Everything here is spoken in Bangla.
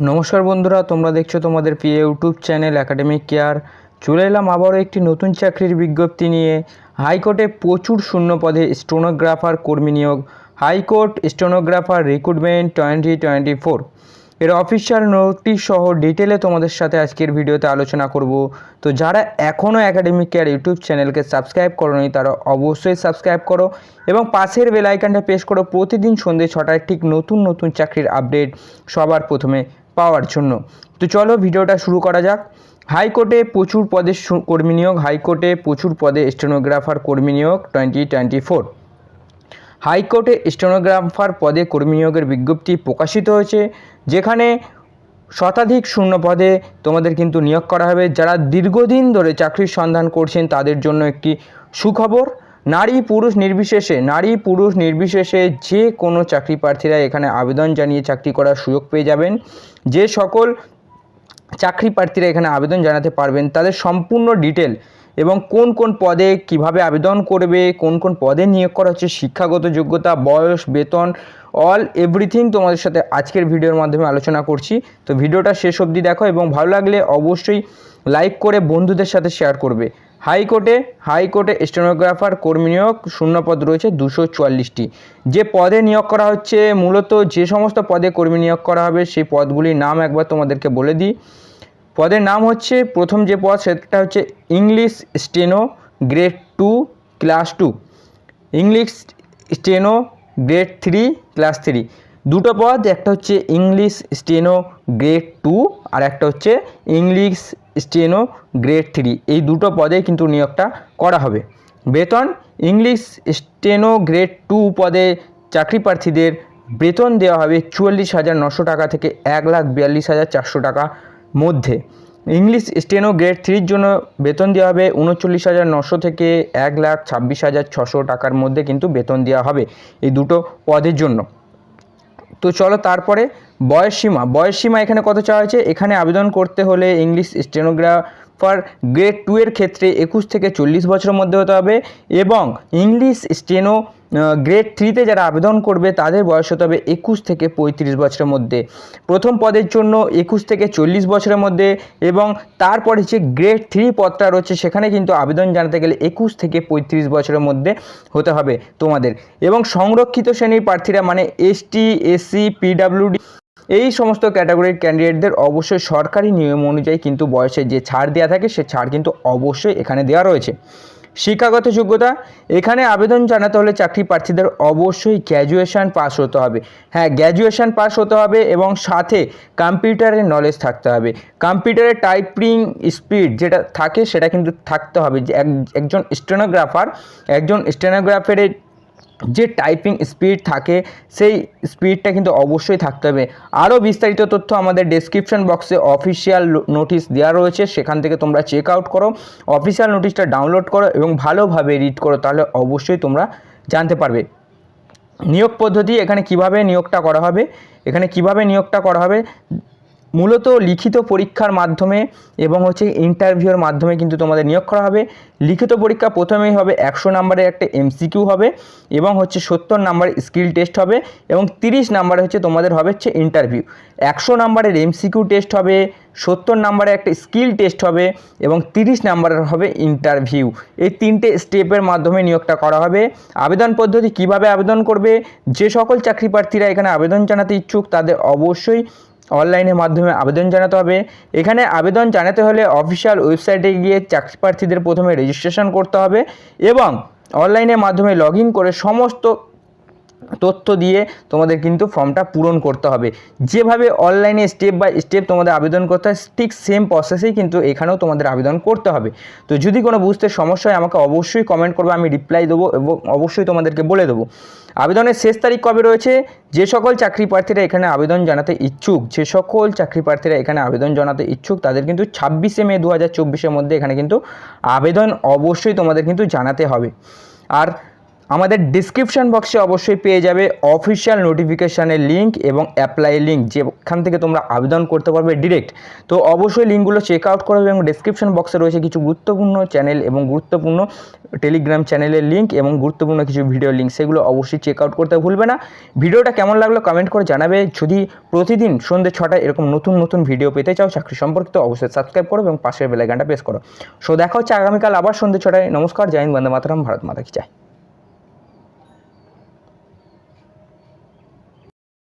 নমস্কার বন্ধুরা, তোমরা দেখছ তোমাদের প্রিয় ইউটিউব চ্যানেল একাডেমিক কেয়ার চলে এলাম আবারও একটি নতুন চাকরির বিজ্ঞপ্তি নিয়ে। হাইকোর্টে প্রচুর শূন্য পদে স্টোনোগ্রাফার কর্মী নিয়োগ। High court stenographer recruitment twenty twenty four এর অফিসিয়াল নোটিশ সহ ডিটেলে তোমাদের সাথে আজকের ভিডিওতে আলোচনা করব। তো যারা এখনও একাডেমিক কেয়ার ইউটিউব চ্যানেলকে সাবস্ক্রাইব করোনি, তারা অবশ্যই সাবস্ক্রাইব করো এবং পাশের বেল আইকনটা প্রেস করো। প্রতিদিন সন্ধ্যে ছটায় ঠিক নতুন নতুন চাকরির আপডেট সবার প্রথমে। পাওয়ার জন্য। তো চলো ভিডিওটা শুরু করা যাক। হাইকোর্টে প্রচুর পদে কর্মী নিয়োগ, হাইকোর্টে প্রচুর পদে স্টেনোগ্রাফার কর্মী নিয়োগ টোয়েন্টি টোয়েন্টি ফোর হাইকোর্টে স্টেনোগ্রাফার পদে কর্মী নিয়োগের বিজ্ঞপ্তি প্রকাশিত হয়েছে, যেখানে শতাধিক শূন্য পদে তোমাদের কিন্তু নিয়োগ করা হবে। যারা দীর্ঘদিন ধরে চাকরির সন্ধান করছেন, তাদের জন্য একটি সুখবর। নারী পুরুষ নির্বিশেষে, নারী পুরুষ নির্বিশেষে যে কোনো চাকরি প্রার্থীরা এখানে আবেদন জানিয়ে চাকরি করার সুযোগ পেয়ে যাবেন। যে সকল চাকরি প্রার্থীরা এখানে আবেদন জানাতে পারবেন, তাদের সম্পূর্ণ ডিটেল এবং কোন কোন পদে কীভাবে আবেদন করবে, কোন কোন পদে নিয়োগ করা হচ্ছে, শিক্ষাগত যোগ্যতা, বয়স, বেতন, অল এভরিথিং তোমাদের সাথে আজকের ভিডিওর মাধ্যমে আলোচনা করছি। তো ভিডিওটা শেষ অবধি দেখো এবং ভালো লাগলে অবশ্যই লাইক করে বন্ধুদের সাথে শেয়ার করবে। হাইকোর্টে হাইকোর্টে স্টেনোগ্রাফার কর্মী নিয়োগ, শূন্যপদ রয়েছে দুশো চুয়াল্লিশটি। যে পদে নিয়োগ করা হচ্ছে, মূলত যে সমস্ত পদে কর্মী নিয়োগ করা হবে, সেই পদগুলির নাম একবার তোমাদেরকে বলে দিই। পদের নাম হচ্ছে, প্রথম যে পদ, সেটা হচ্ছে English steno grade two, class two. English steno grade three, class three. দুটো পদ, একটা হচ্ছে ইংলিশ স্টেনো গ্রেড টু আর একটা হচ্ছে ইংলিশ স্টেনো গ্রেড থ্রি এই দুটো পদে কিন্তু নিয়োগটা করা হবে। বেতন ইংলিশ স্টেনো গ্রেড টু পদে চাকরি প্রার্থীদের বেতন দেওয়া হবে চুয়াল্লিশ হাজার নশো টাকা থেকে এক লাখ বিয়াল্লিশ হাজার চারশো টাকা মধ্যে। ইংলিশ স্টেনো গ্রেড থ্রির জন্য বেতন দেওয়া হবে উনচল্লিশ হাজার নশো থেকে এক লাখ ছাব্বিশ হাজার ছশো টাকার মধ্যে কিন্তু বেতন দেওয়া হবে এই দুটো পদের জন্য। তো চলো তারপরে বয়স সীমা বয়স সীমা এখানে কত চাওয়া হয়েছে? এখানে আবেদন করতে হলে ইংলিশ স্টেনোগ্রাফার গ্রেড টু এর ক্ষেত্রে একুশ থেকে চল্লিশ বছরের মধ্যে হতে হবে এবং ইংলিশ স্টেনো গ্রেড থ্রিতে যারা আবেদন করবে, তাদের বয়স হতে হবে একুশ থেকে পঁয়ত্রিশ বছরের মধ্যে। প্রথম পদের জন্য একুশ থেকে চল্লিশ বছরের মধ্যে এবং তারপরে যে গ্রেড থ্রি পদটা রয়েছে, সেখানে কিন্তু আবেদন জানাতে গেলে একুশ থেকে পঁয়ত্রিশ বছরের মধ্যে হতে হবে তোমাদের। এবং সংরক্ষিত শ্রেণির প্রার্থীরা মানে এসটি এসসি পিডাব্লিউডি এই সমস্ত ক্যাটাগরির ক্যান্ডিডেটদের অবশ্যই সরকারি নিয়ম অনুযায়ী কিন্তু বয়সে যে ছাড় দেওয়া থাকে, সে ছাড় কিন্তু অবশ্যই এখানে দেওয়া রয়েছে। শিক্ষাগত যোগ্যতা, এখানে আবেদন জানাতে হলে চাকরি প্রার্থীদের অবশ্যই গ্র্যাজুয়েশান পাস হতে হবে। হ্যাঁ গ্র্যাজুয়েশান পাস হতে হবে এবং সাথে কম্পিউটারের নলেজ থাকতে হবে। কম্পিউটারের টাইপিং স্পিড যেটা থাকে সেটা কিন্তু থাকতে হবে একজন স্টেনোগ্রাফার একজন স্টেনোগ্রাফারের যে টাইপিং স্পিড থাকে, সেই স্পিডটা কিন্তু অবশ্যই থাকতে হবে। আরও বিস্তারিত তথ্য আমাদের ডেসক্রিপশন বক্সে অফিসিয়াল নোটিশ দেওয়া রয়েছে, সেখান থেকে তোমরা চেক আউট করো অফিসিয়াল নোটিশটা ডাউনলোড করো এবং ভালোভাবে রিড করো, তাহলে অবশ্যই তোমরা জানতে পারবে। নিয়োগ পদ্ধতি, এখানে কীভাবে নিয়োগটা করা হবে? এখানে কীভাবে নিয়োগটা করা হবে? মূলত লিখিত পরীক্ষার মাধ্যমে এবং হচ্ছে ইন্টারভিউর মাধ্যমে কিন্তু তোমাদের নিয়োগ করা হবে। লিখিত পরীক্ষা প্রথমেই হবে একশো নাম্বারের একটা এমসিকিউ হবে এবং হচ্ছে সত্তর নাম্বারের স্কিল টেস্ট হবে এবং তিরিশ নাম্বারে হচ্ছে তোমাদের হবে হচ্ছে ইন্টারভিউ একশো নাম্বারের এমসিকিউ টেস্ট হবে, সত্তর নাম্বারে একটা স্কিল টেস্ট হবে এবং তিরিশ নাম্বারের হবে ইন্টারভিউ এই তিনটে স্টেপের মাধ্যমে নিয়োগটা করা হবে। আবেদন পদ্ধতি কীভাবে আবেদন করবে? যে সকল চাকরি প্রার্থীরা এখানে আবেদন জানাতে ইচ্ছুক তাদের অবশ্যই অনলাইনের মাধ্যমে আবেদন জানাতে হবে। এখানে আবেদন জানাতে হলে অফিসিয়াল ওয়েবসাইটে গিয়ে চাকরি প্রার্থীদের প্রথমে রেজিস্ট্রেশন করতে হবে এবং অনলাইনের মাধ্যমে লগ করে সমস্ত তথ্য দিয়ে তোমাদের কিন্তু ফর্মটা পূরণ করতে হবে। যেভাবে অনলাইনে স্টেপ বাই স্টেপ তোমাদের আবেদন করতে হয়, ঠিক সেম প্রসেসেই কিন্তু এখানেও তোমাদের আবেদন করতে হবে। তো যদি কোনো বুঝতে সমস্যা হয়, আমাকে অবশ্যই কমেন্ট করবে, আমি রিপ্লাই দেবো এবং অবশ্যই তোমাদেরকে বলে দেবো। আবেদনের শেষ তারিখ কবে রয়েছে? যে সকল চাকরি প্রার্থীরা এখানে আবেদন জানাতে ইচ্ছুক, যে সকল চাকরি প্রার্থীরা এখানে আবেদন জানাতে ইচ্ছুক, তাদের কিন্তু ছাব্বিশে মে দু হাজার মধ্যে এখানে কিন্তু আবেদন অবশ্যই তোমাদের কিন্তু জানাতে হবে। আর আমাদের ডিসক্রিপশন বক্সে অবশ্যই পেয়ে যাবে অফিসিয়াল নোটিফিকেশানের লিঙ্ক এবং অ্যাপ্লাই লিঙ্ক যেখান থেকে তোমরা আবেদন করতে পারবে ডিরেক্ট তো অবশ্যই লিঙ্কগুলো চেক আউট করবে এবং ডিসক্রিপশন বক্সে রয়েছে কিছু গুরুত্বপূর্ণ চ্যানেল এবং গুরুত্বপূর্ণ টেলিগ্রাম চ্যানেলের লিঙ্ক এবং গুরুত্বপূর্ণ কিছু ভিডিও লিঙ্ক সেগুলো অবশ্যই চেক আউট করতে ভুলবে না। ভিডিওটা কেমন লাগল কমেন্ট করে জানাবে। যদি প্রতিদিন সন্ধ্যে ছটায় এরকম নতুন নতুন ভিডিও পেতে চাও, চাকরি সম্পর্কিত অবশ্যই সাবস্ক্রাইব করো এবং পাশের বেলাইকানটা প্রেস করো। সো দেখা হচ্ছে আগামীকাল আবার সন্ধ্যে ছটায়। নমস্কার, জয় হিন্দ, বন্দে মাতরম, ভারত মাতা কি চাই